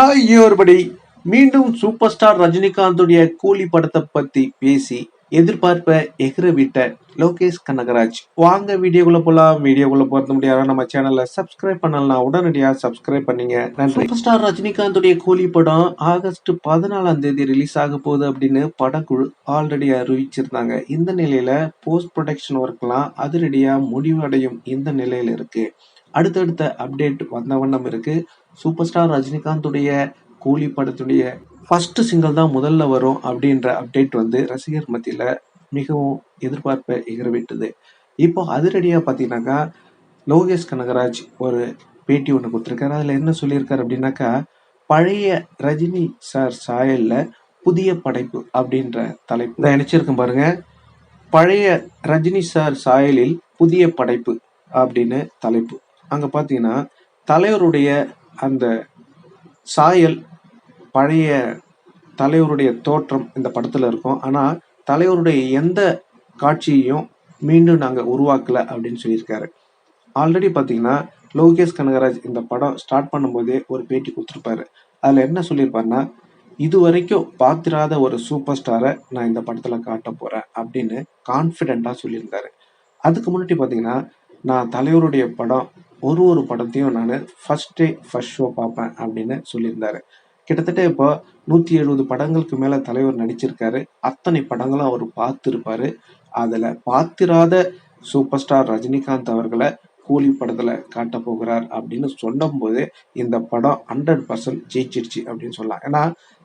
Hi everybody மீண்டும் super star ரஜினிகாந்துடைய கூலி படத்தை பத்தி பேசி எதிர்பார்ப்ப எகிற விட்ட லோகேஷ் கனகராஜ். வாங்க வீடியோக்குள்ள போலாம். வீடியோக்குள்ள போறது முடியாத? நம்ம சேனல்ல சப்ஸ்கிரைப் பண்ணலாம் உடனடியா சப்ஸ்கிரைப் பண்ணீங்க. நன்றி. சூப்பர் ஸ்டார் ரஜினிகாந்துடைய கூலி படம் ஆகஸ்ட் பதினாலாம் தேதி ரிலீஸ் ஆக போகுது அப்படின்னு படக்குழு ஆல்ரெடி அறிவிச்சிருந்தாங்க. இந்த நிலையில போஸ்ட் ப்ரொடக்ஷன் ஒர்க்லாம் அதிரடியா முடிவடையும் இந்த நிலையில இருக்கு. அடுத்தடுத்த அப்டேட் வந்த வண்ணம் இருக்கு. சூப்பர் ஸ்டார் ரஜினிகாந்துடைய கூலி படத்துடைய ஃபர்ஸ்ட் சிங்கிள் தான் முதல்ல வரும் அப்படின்ற அப்டேட் வந்து ரசிகர் மத்தியில் மிகவும் எதிர்பார்ப்பை எகிரவிட்டது. இப்போ அதிரடியாக பார்த்தீங்கன்னாக்கா லோகேஷ் கனகராஜ் ஒரு பேட்டி ஒன்று கொடுத்துருக்காரு. அதில் என்ன சொல்லியிருக்காரு அப்படின்னாக்கா பழைய ரஜினி சார் சாயலில் புதிய படைப்பு அப்படின்ற தலைப்பு நான் நினைச்சிருக்கேன் பாருங்க. பழைய ரஜினி சார் சாயலில் புதிய படைப்பு அப்படின்னு தலைப்பு. அங்கே பார்த்தீங்கன்னா தலைவருடைய அந்த சாயல் பழைய தலைவருடைய தோற்றம் இந்த படத்தில் இருக்கும். ஆனால் தலைவருடைய எந்த காட்சியையும் மீண்டும் நாங்கள் உருவாக்கல அப்படின்னு சொல்லியிருக்காரு. ஆல்ரெடி பார்த்தீங்கன்னா லோகேஷ் கனகராஜ் இந்த படம் ஸ்டார்ட் பண்ணும்போதே ஒரு பேட்டி கொடுத்துருப்பாரு. அதில் என்ன சொல்லியிருப்பாருன்னா இது வரைக்கும் பார்த்திராத ஒரு சூப்பர் ஸ்டாரை நான் இந்த படத்தில் காட்ட போகிறேன் அப்படின்னு கான்ஃபிடெண்ட்டாக சொல்லியிருந்தாரு. அதுக்கு முன்னாடி பார்த்தீங்கன்னா நான் தலைவருடைய படம் ஒரு ஒரு படத்தையும் நான் ஃபர்ஸ்ட் டே ஃபர்ஸ்ட் ஷோ பார்ப்பேன் அப்படின்னு சொல்லியிருந்தாரு. கிட்டத்தட்ட இப்போ நூற்றி எழுபது படங்களுக்கு மேலே தலைவர் நடிச்சிருக்காரு. அத்தனை படங்களும் அவர் பார்த்துருப்பாரு. அதில் பார்த்திராத சூப்பர் ஸ்டார் ரஜினிகாந்த் அவர்களை கூலி படத்தில் காட்ட போகிறார் அப்படின்னு சொல்லும்போது இந்த படம் ஹண்ட்ரட் பர்சன்ட் ஜெயிச்சிருச்சு அப்படின்னு சொல்லலாம். ஏன்னா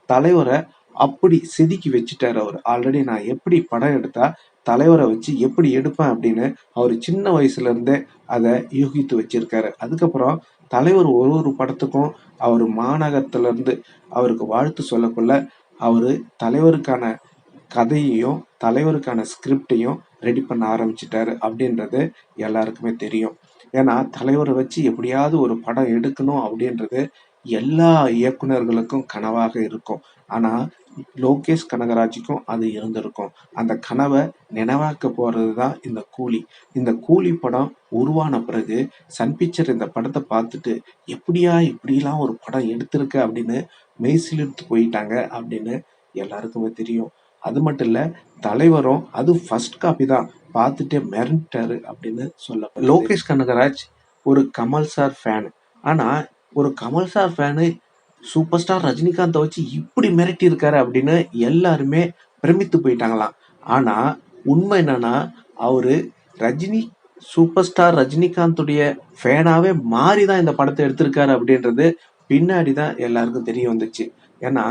தலைவரை அப்படி செதுக்கி வச்சுட்டார் அவர். ஆல்ரெடி நான் எப்படி படம் எடுத்தா தலைவரை வச்சு எப்படி எடுப்பேன் அப்படின்னு அவர் சின்ன வயசுல இருந்தே அதை யூகித்து வச்சிருக்காரு. அதுக்கப்புறம் தலைவர் ஒரு ஒரு படத்துக்கும் அவர் மாநகரத்துல இருந்து அவருக்கு வாழ்த்து சொல்லக்குள்ள அவரு தலைவருக்கான கதையையும் தலைவருக்கான ஸ்கிரிப்டையும் ரெடி பண்ண ஆரம்பிச்சிட்டாரு அப்படின்றது எல்லாருக்குமே தெரியும். ஏன்னா தலைவரை வச்சு எப்படியாவது ஒரு படம் எடுக்கணும் அப்படின்றது எல்லா இயக்குனர்களுக்கும் கனவாக இருக்கும். ஆனால் லோகேஷ் கனகராஜுக்கும் அது இருந்திருக்கும். அந்த கனவை நினைவாக்க போகிறது தான் இந்த கூலி. இந்த கூலி படம் உருவான பிறகு சன் பிக்சர் இந்த படத்தை பார்த்துட்டு எப்படியா இப்படிலாம் ஒரு படம் எடுத்திருக்கு? அப்படின்னு மெய்சிலிருத்து போயிட்டாங்க அப்படின்னு எல்லாருக்குமே தெரியும். அது மட்டும் இல்லை தலைவரும் அது ஃபர்ஸ்ட் காப்பி தான். பார்த்துட்டே மிரண்டாரு அப்படின்னு சொல்ல லோகேஷ் கனகராஜ் ஒரு கமல் சார் ஃபேனு ஆனால் ஒரு Kamal sir fan super star ரஜினிகாந்தை வச்சு இப்படி மிரட்டி இருக்காரு அப்படின்னு எல்லாருமே பிரமித்து போயிட்டாங்களாம். ஆனால் உண்மை என்னன்னா அவரு ரஜினி சூப்பர் ஸ்டார் ரஜினிகாந்துடைய ஃபேனாவே மாறி தான் இந்த படத்தை எடுத்திருக்காரு அப்படின்றது பின்னாடி தான் எல்லாருக்கும் தெரிய வந்துச்சு. ஏன்னா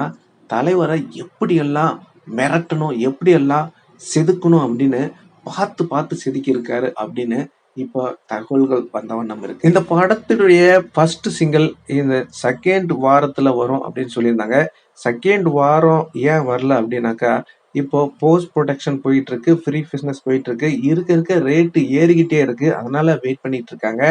தலைவரை எப்படியெல்லாம் மிரட்டணும் எப்படியெல்லாம் செதுக்கணும் அப்படின்னு பார்த்து பார்த்து செதுக்கியிருக்காரு அப்படின்னு இப்போ தகவல்கள் வந்தவண்ணம் இருக்கு. இந்த படத்தினுடைய ஃபர்ஸ்ட் சிங்கிள் இந்த செகண்ட் வாரத்துல வரும் அப்படின்னு சொல்லியிருந்தாங்க. செகண்ட் வாரம் ஏன் வரல அப்படின்னாக்கா இப்போ போஸ்ட் ப்ரொடக்ஷன் போயிட்டு இருக்கு ஃப்ரீ பிஸ்னஸ் போயிட்டு இருக்கு. இருக்க இருக்க ரேட்டு ஏறிக்கிட்டே இருக்கு. அதனால வெயிட் பண்ணிட்டு இருக்காங்க.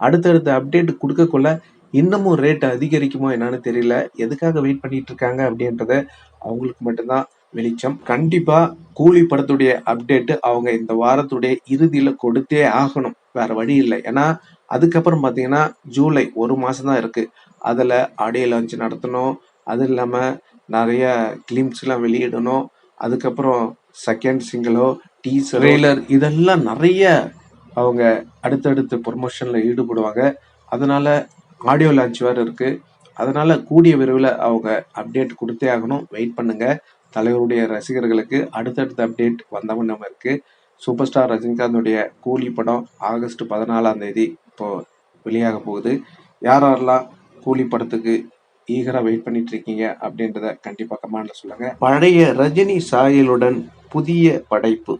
அடுத்தடுத்த அப்டேட் கொடுக்கக்குள்ள இன்னமும் ரேட் அதிகரிக்குமோ என்னன்னு தெரியல. எதுக்காக வெயிட் பண்ணிட்டு இருக்காங்க அப்படின்றத அவங்களுக்கு மட்டும்தான் வெளிச்சம். கண்டிப்பா கூலி படத்துடைய அப்டேட் அவங்க இந்த வாரத்துடைய இறுதியில கொடுத்தே ஆகணும். வேற வழி இல்லை. ஏன்னா அதுக்கப்புறம் பாத்தீங்கன்னா ஜூலை ஒரு மாசம் தான் இருக்கு. அதுல ஆடியோ லான்ச் நடத்தணும். அது இல்லாம நிறைய கிளிம்ஸ் எல்லாம் வெளியிடணும். அதுக்கப்புறம் செகண்ட் சிங்கிளோ டீசர் ட்ரெய்லர் இதெல்லாம் நிறைய அவங்க அடுத்தடுத்து ப்ரொமோஷன்ல ஈடுபடுவாங்க. அதனால ஆடியோ லான்ச் வேற இருக்கு. அதனால கூடிய விரைவில் அவங்க அப்டேட் கொடுத்தே ஆகணும். வெயிட் பண்ணுங்க. தலைவருடைய ரசிகர்களுக்கு அடுத்தடுத்த அப்டேட் வந்தவண்ணம் இருக்கு. சூப்பர் ஸ்டார் ரஜினிகாந்துடைய கூலி படம் ஆகஸ்ட் பதினாலாம் தேதி இப்போ வெளியாக போகுது. யார் யாரெல்லாம் கூலி படத்துக்கு ஈகரா வெயிட் பண்ணிட்டு இருக்கீங்க அப்படின்றத கண்டிப்பாக கமெண்ட்ல சொல்லுங்க. பழைய ரஜினி சாயலுடன் புதிய படைப்பு.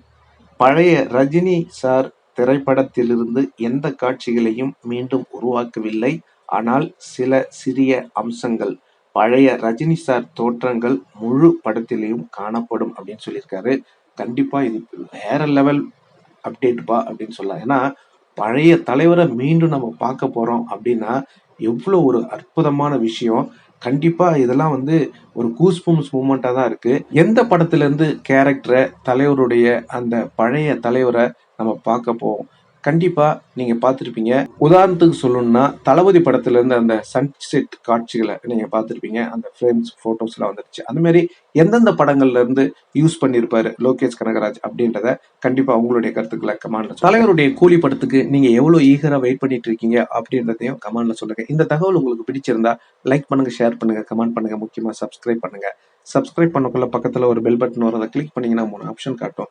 பழைய ரஜினி சார் திரைப்படத்திலிருந்து எந்த காட்சிகளையும் மீண்டும் உருவாக்கவில்லை. ஆனால் சில சிறிய அம்சங்கள். பழைய ரஜினி சார் தோற்றங்கள் முழு படத்திலையும் காணப்படும் அப்படின்னு சொல்லியிருக்காரு. கண்டிப்பாக இது வேற லெவல் அப்டேட்பா அப்படின்னு சொல்லலாம். ஏன்னா பழைய தலைவரை மீண்டும் நம்ம பார்க்க போகிறோம் அப்படின்னா எவ்வளோ ஒரு அற்புதமான விஷயம். கண்டிப்பாக இதெல்லாம் வந்து ஒரு கூஸ்பூம்ஸ் மூமெண்ட்டாக தான் இருக்குது எந்த படத்துலேருந்து கேரக்டரை தலைவருடைய அந்த பழைய தலைவரை நம்ம பார்க்க போவோம் கண்டிப்பாக நீங்கள் பார்த்துருப்பீங்க. உதாரணத்துக்கு சொல்லணும்னா தளபதி படத்துலேருந்து அந்த சன்செட் காட்சிகளை நீங்கள் பார்த்துருப்பீங்க. அந்த ஃப்ரேம்ஸ் ஃபோட்டோஸ்லாம் வந்துருச்சு. அந்தமாரி எந்தெந்த படங்கள்லேருந்து யூஸ் பண்ணியிருப்பாரு லோகேஷ் கனகராஜ் அப்படின்றத கண்டிப்பாக உங்களுடைய கருத்துக்களை கமாண்டில் தலைவருடைய கூலி படத்துக்கு நீங்கள் எவ்வளோ ஈகராக வெயிட் பண்ணிட்டு இருக்கீங்க அப்படின்றதையும் கமாண்டில் சொல்லுங்கள் இந்த தகவல் உங்களுக்கு பிடிச்சிருந்தா லைக் பண்ணுங்கள் ஷேர் பண்ணுங்கள் கமெண்ட் பண்ணுங்க முக்கியமாக சப்ஸ்கிரைப் பண்ணுங்கள் சப்ஸ்கிரைப் பண்ணக்குள்ள பக்கத்தில் ஒரு பெல் பட்டன் வரும் அதை கிளிக் பண்ணீங்கன்னா மூணு ஆப்ஷன் காட்டும்.